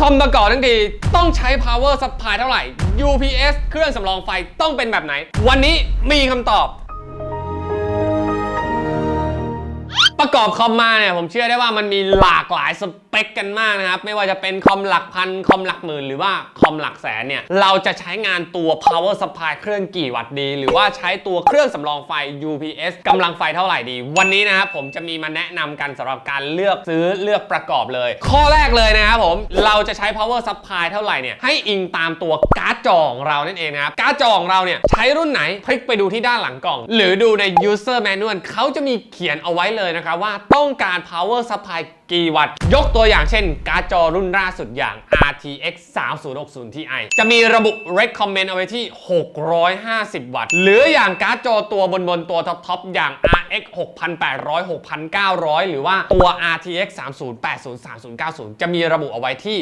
คอมประกอบทั้งทีต้องใช้ power supply เท่าไหร่ UPS เครื่องสำรองไฟต้องเป็นแบบไหน วันนี้มีคำตอบ ประกอบคอมมาเนี่ยผมเชื่อได้ว่ามันมีหลากหลายสเปคกันมากนะครับ ไม่ว่าจะเป็นคอมหลักพันคอมหลักหมื่นหรือว่าคอมหลักแสนเนี่ย เราจะใช้งานตัว power supply เครื่องกี่วัตต์ดี หรือว่าใช้ตัวเครื่องสำรองไฟ UPS กำลังไฟเท่าไหร่ดี วันนี้นะครับผมจะมีมาแนะนำกันสำหรับการเลือกซื้อเลือกประกอบเลย ข้อแรกเลยนะครับผมเราจะใช้ power supply เท่าไหร่เนี่ยให้อิงตามตัวการ์ดจอของเรานั่นเองนะครับการ์ดจอของเราเนี่ยใช้รุ่นไหนคลิกไปดูที่ด้านหลังกล่อง หรือดูใน user manual เขาจะมีเขียนเอาไว้เลยนะครับว่าต้องการ power supply กี่วัตต์ ยกตัวอย่างเช่น การ์ดจอรุ่นล่าสุดอย่าง RTX 3060 Ti จะมีระบุ recommend เอาไว้ที่ 650 วัตต์ หรืออย่างการ์ดจอตัวบนบนตัวท็อปๆอย่าง RX 6800 6900 หรือว่าตัว RTX 3080 3090 จะมีระบุเอาไว้ที่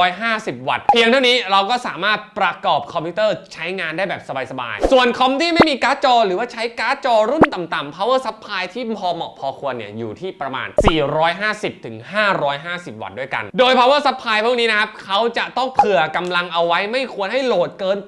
750 วัตต์ เพียงเท่านี้เราก็สามารถประกอบคอมพิวเตอร์ใช้งานได้แบบสบายๆ ส่วนคอมที่ไม่มีการ์ดจอ หรือว่าใช้การ์ดจอรุ่นต่ำๆ power supply ที่พอเหมาะพอควรเนี่ยอยู่ที่ประมาณ 450ถึง 550 วัตต์ด้วยกัน โดย power supply พวกนี้นะครับเขาจะต้องเผื่อกำลังเอาไว้ไม่ควรให้โหลดเกิน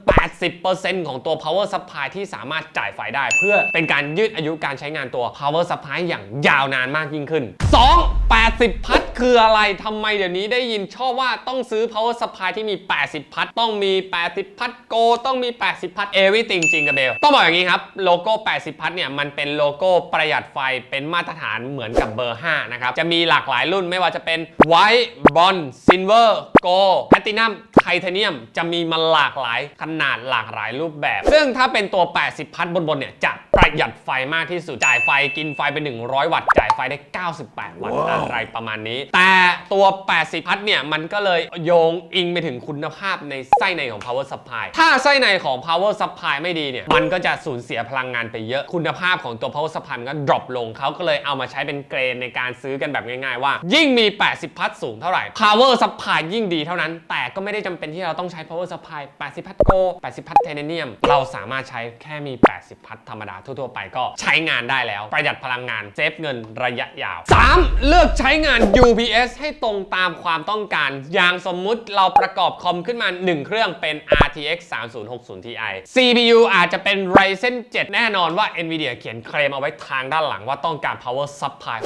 80%ของตัว power supply ที่สามารถจ่ายไฟได้ เพื่อเป็นการยืดอายุการใช้งานตัว power supply อย่างยาวนานมากยิ่งขึ้น 2. 80 พัทคืออะไรทำไมเดี๋ยวนี้ได้ยินชอบว่าต้องซื้อ power supply ที่มี 80 พัทต้องมี 80 พัทโก ต้องมี 80 พัท everything จริงกับเบล ต้องบอกอย่างนี้ครับ โลโก้ 80 พัทเนี่ย มันเป็นโลโก้ประหยัดไฟเป็นมาตรฐานเหมือนกับเบอร์ 5 นะครับ จะมีหลากหลายรุ่นไม่ว่าจะเป็น white bronze silver gold platinum ไทเทเนียมจะมีมาหลากหลายขนาดหลากหลายรูปแบบ ซึ่งถ้าเป็นตัว 80 พัทบนๆเนี่ยจะ ประหยัดไฟมากที่สุด จ่ายไฟกินไฟไป 100 วัตต์ จ่ายไฟได้ 98 วัตต์ อะไรประมาณนี้ แต่ตัว 80 พัทเนี่ย มันก็เลยโยงอิงไปถึงคุณภาพในไส้ในของ power supply ถ้าไส้ในของ power supply ไม่ดีเนี่ย มันก็จะสูญเสียพลังงานไปเยอะ คุณภาพของตัว power supply มันก็ drop ลง เขาก็เลยเอามาใช้เป็นเกรนในการซื้อกันแบบง่ายๆว่า ยิ่งมี 80 พัทสูงเท่าไหร่ power supply ยิ่งดีเท่านั้น แต่ก็ไม่ได้จำเป็นที่เราต้องใช้ power supply 80 พัทโก80 พัทไทเทเนียม เราสามารถใช้แค่มี 80 พัทธรรมดาทั่วๆไปก็ใช้งานได้แล้ว ประหยัดพลังงานเซฟเงินระยะยาว 3. เลือกใช้งาน UPS ให้ตรงตามความต้องการ อย่างสมมุติเราประกอบคอมขึ้นมา 1 เครื่องเป็น RTX 3060 Ti CPU อาจจะเป็น Ryzen 7 แน่นอนว่า Nvidia เขียนเคลมเอาไว้ทางด้านหลังว่าต้องการ power supply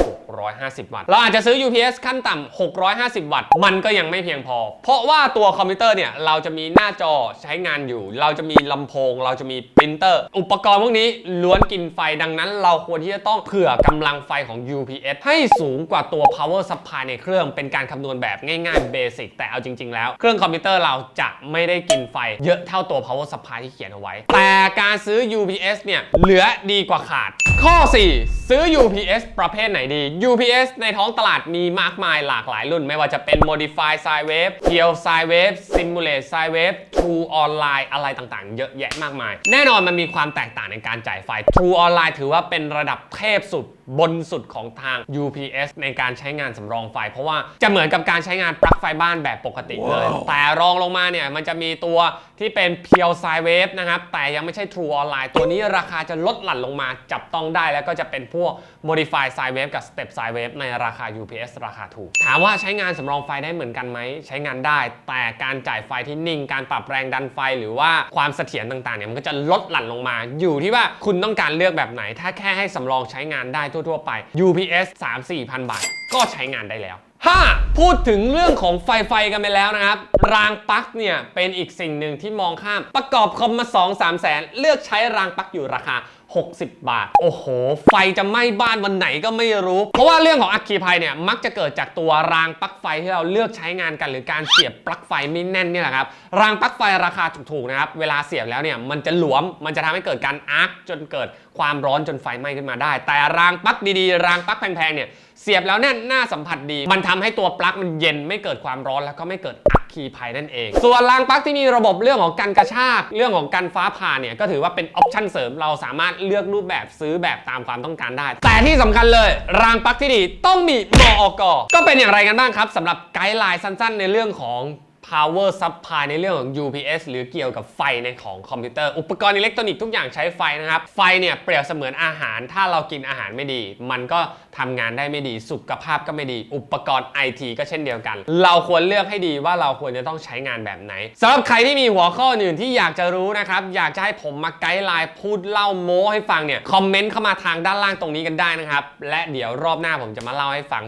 650 วัตต์ เราอาจจะซื้อ UPS ขั้นต่ำ 650 วัตต์ มันก็ยังไม่เพียงพอ เพราะว่าตัวคอมพิวเตอร์เนี่ย เราจะมีหน้าจอใช้งานอยู่ เราจะมีลำโพง เราจะมีปรินเตอร์ อุปกรณ์พวกนี้ล้วนกินไฟดังนั้น เราควรที่จะต้องเผื่อกำลังไฟของ UPS ให้สูงกว่าตัว power supply ในเครื่องเป็นการคำนวณแบบง่ายๆเบสิกแต่เอาจริง ๆ แล้ว เครื่องคอมพิวเตอร์เราจะไม่ได้กินไฟเยอะเท่าตัว power supply ที่เขียนเอาไว้ แต่การซื้อ UPS เนี่ยเหลือดีกว่าขาด ข้อ 4 ซื้อ UPS ประเภทไหนดี UPS ในท้องตลาดมีมากมายหลากหลายรุ่น ไม่ว่าจะเป็น Modify Sine Wave Pure Sine Wave Simulate Sine Wave True Online อะไรต่างๆ เยอะแยะมากมาย แน่นอนมันมีความแตกต่างในการจ่ายไฟ True Online ถือว่าเป็นระดับเทพสุดบนสุดของทาง UPS ในการใช้งานสำรองไฟ เพราะว่าจะเหมือนกับการใช้งานปลั๊กไฟบ้านแบบปกติเลย แต่รองลงมาเนี่ยมันจะมีตัวที่เป็น Pure Sine Wave นะครับ แต่ยังไม่ใช่ True Online ตัวนี้ราคาจะลดหลั่นลงมาจับต้องได้แล้วก็จะเป็นพวก Modify Sine Wave กับ Step Sine Wave ในราคา UPS ราคาถูก ถามว่าใช้งานสำรองไฟได้เหมือนกันไหม ใช้งานได้ แต่การจ่ายไฟที่นิ่ง การปรับแรงดันไฟหรือว่าความเสถียรต่างๆเนี่ยมันก็จะลดหลั่นลงมา อยู่ที่ว่าคุณต้องการเลือกแบบไหน ถ้าแค่ให้สำรองใช้งานได้ทั่ว ๆ ไป UPS 3-4พันบาท ก็ใช้งานได้แล้ว 5. พูดถึงเรื่องของไฟไฟกันไปแล้วนะครับ รางปลั๊กเนี่ย เป็นอีกสิ่งหนึ่งที่มองข้าม ประกอบคอมมา 2-3 แสน เลือกใช้รางปลั๊กอยู่ราคา 60 บาท โอ้โห ไฟจะไหม้บ้านวันไหนก็ไม่รู้ เพราะว่าเรื่องของอัคคีภัยเนี่ย มักจะเกิดจากตัวรางปลั๊กไฟที่เราเลือกใช้งานกันหรือการเสียบปลั๊กไฟไม่แน่นนี่แหละครับ รางปลั๊กไฟราคาถูกๆนะครับ เวลาเสียบแล้วเนี่ย มันจะหลวม มันจะทำให้เกิดการอาร์คจนเกิดความร้อนจนไฟไหม้ขึ้นมาได้ แต่รางปลั๊กดีๆ รางปลั๊กแพงๆเนี่ย เสียบแล้วแน่นหน้าสัมผัสดี มันทำให้ตัวปลั๊กมันเย็นไม่เกิดความร้อนแล้วก็ไม่เกิด คคีภัยนั่นเอง ส่วนรางปลั๊กที่มีระบบเรื่องของการกระชาก เรื่องของการฟ้าผ่าเนี่ยก็ถือว่าเป็นออปชั่นเสริมเราสามารถเลือกรูปแบบซื้อแบบตามความต้องการได้ แต่ที่สำคัญเลย รางปลั๊กที่ดีต้องมีมอกก็เป็นอย่างไรกันบ้างครับสำหรับไกด์ไลน์สั้น ๆ ในเรื่องของ power supply ในเรื่องของ UPS หรือเกี่ยวกับไฟในของคอมพิวเตอร์ อุปกรณ์อิเล็กทรอนิกส์ทุกอย่างใช้ไฟนะครับ ไฟเนี่ยเปรียบเสมือนอาหาร ถ้าเรากินอาหารไม่ดี มันก็ทำงานได้ไม่ดี สุขภาพก็ไม่ดี อุปกรณ์ IT ก็เช่นเดียวกัน เราควรเลือกให้ดีว่าเราควรจะต้องใช้งานแบบไหนสำหรับใครที่มีหัวข้ออื่นที่อยากจะรู้นะครับ อยากจะให้ผมมาไกด์ไลน์พูดเล่าโม้ให้ฟังเนี่ย คอมเมนต์เข้ามาทางด้านล่างตรงนี้กันได้นะครับ และเดี๋ยวรอบหน้าผมจะมาเล่าให้ฟัง